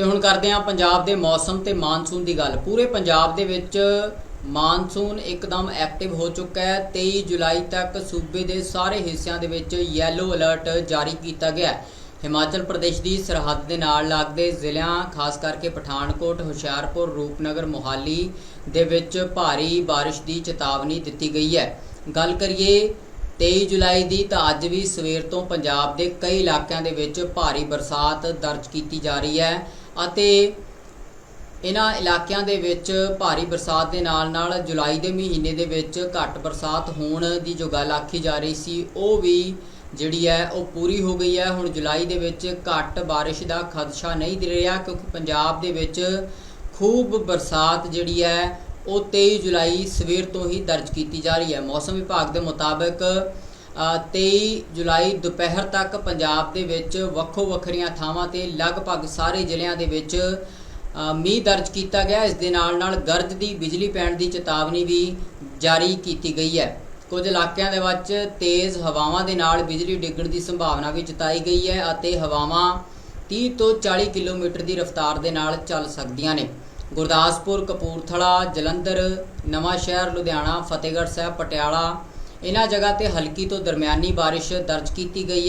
ਤੇ ਹੁਣ ਕਰਦੇ ਹਾਂ ਪੰਜਾਬ ਦੇ ਮੌਸਮ ਤੇ ਮਾਨਸੂਨ ਦੀ ਗੱਲ। ਪੂਰੇ ਪੰਜਾਬ ਦੇ ਵਿੱਚ ਮਾਨਸੂਨ ਇੱਕਦਮ ਐਕਟਿਵ ਹੋ ਚੁੱਕਾ ਹੈ। 23 ਜੁਲਾਈ ਤੱਕ ਸੂਬੇ ਦੇ ਸਾਰੇ ਹਿੱਸਿਆਂ ਦੇ ਵਿੱਚ ਯੈਲੋ ਅਲਰਟ ਜਾਰੀ ਕੀਤਾ ਗਿਆ ਹੈ। ਹਿਮਾਚਲ ਪ੍ਰਦੇਸ਼ ਦੀ ਸਰਹੱਦ ਦੇ ਨਾਲ ਲੱਗਦੇ ਜ਼ਿਲ੍ਹਿਆਂ, ਖਾਸ ਕਰਕੇ ਪਠਾਨਕੋਟ, ਹੁਸ਼ਿਆਰਪੁਰ, ਰੂਪਨਗਰ, ਮੋਹਾਲੀ ਦੇ ਵਿੱਚ ਭਾਰੀ ਬਾਰਿਸ਼ ਦੀ ਚੇਤਾਵਨੀ ਦਿੱਤੀ ਗਈ ਹੈ। ਗੱਲ ਕਰੀਏ 23 ਜੁਲਾਈ ਦੀ ਤਾਂ ਅੱਜ ਵੀ ਸਵੇਰ ਤੋਂ ਪੰਜਾਬ ਦੇ ਕਈ ਇਲਾਕਿਆਂ ਦੇ ਵਿੱਚ ਭਾਰੀ ਬਰਸਾਤ ਦਰਜ ਕੀਤੀ ਜਾ ਰਹੀ ਹੈ ਅਤੇ ਇਹਨਾਂ ਇਲਾਕਿਆਂ ਦੇ ਵਿੱਚ ਭਾਰੀ ਬਰਸਾਤ ਦੇ ਨਾਲ ਨਾਲ ਜੁਲਾਈ ਦੇ ਮਹੀਨੇ ਦੇ ਵਿੱਚ ਘੱਟ ਬਰਸਾਤ ਹੋਣ ਦੀ ਜੋ ਗੱਲ ਆਖੀ ਜਾ ਰਹੀ ਸੀ, ਉਹ ਵੀ ਜਿਹੜੀ ਹੈ, ਉਹ ਪੂਰੀ ਹੋ ਗਈ ਹੈ। ਹੁਣ ਜੁਲਾਈ ਦੇ ਵਿੱਚ ਘੱਟ ਬਾਰਿਸ਼ ਦਾ ਖਦਸ਼ਾ ਨਹੀਂ ਦਿ ਰਿਹਾ ਕਿਉਂਕਿ ਪੰਜਾਬ ਦੇ ਵਿੱਚ ਖੂਬ ਬਰਸਾਤ ਜਿਹੜੀ ਹੈ ਉਹ 23 ਜੁਲਾਈ ਸਵੇਰ ਤੋਂ ਹੀ ਦਰਜ ਕੀਤੀ ਜਾ ਰਹੀ ਹੈ। ਮੌਸਮ ਵਿਭਾਗ ਦੇ ਮੁਤਾਬਕ ਅ, 23 ਜੁਲਾਈ ਦੁਪਹਿਰ ਤੱਕ ਪੰਜਾਬ ਦੇ ਵਿੱਚ ਵੱਖੋ ਵੱਖਰੀਆਂ ਥਾਵਾਂ ਤੇ ਲਗਭਗ ਸਾਰੇ ਜ਼ਿਲ੍ਹਿਆਂ ਦੇ ਵਿੱਚ ਮੀਂਹ ਦਰਜ ਕੀਤਾ ਗਿਆ। ਇਸ ਦੇ ਨਾਲ ਨਾਲ ਗਰਜ ਦੀ ਬਿਜਲੀ ਪੈਣ ਦੀ ਚੇਤਾਵਨੀ ਵੀ ਜਾਰੀ ਕੀਤੀ ਗਈ ਹੈ। ਕੁਝ ਇਲਾਕਿਆਂ ਦੇ ਵਿੱਚ ਤੇਜ਼ ਹਵਾਵਾਂ ਦੇ ਨਾਲ ਬਿਜਲੀ ਡਿੱਗਣ ਦੀ ਸੰਭਾਵਨਾ ਵੀ ਜਤਾਈ ਗਈ ਹੈ ਅਤੇ ਹਵਾਵਾਂ 30 ਤੋਂ 40 ਕਿਲੋਮੀਟਰ ਦੀ ਰਫ਼ਤਾਰ ਦੇ ਨਾਲ ਚੱਲ ਸਕਦੀਆਂ ਨੇ। ਗੁਰਦਾਸਪੁਰ, ਕਪੂਰਥਲਾ, ਜਲੰਧਰ, ਨਵਾਂ ਸ਼ਹਿਰ, ਲੁਧਿਆਣਾ, ਫਤਿਹਗੜ੍ਹ ਸਾਹਿਬ, ਪਟਿਆਲਾ। ਇਹਨਾਂ ਜਗ੍ਹਾ ਤੇ ਹਲਕੀ ਤੋਂ ਦਰਮਿਆਨੀ ਬਾਰਿਸ਼ ਦਰਜ ਕੀਤੀ ਗਈ ਹੈ।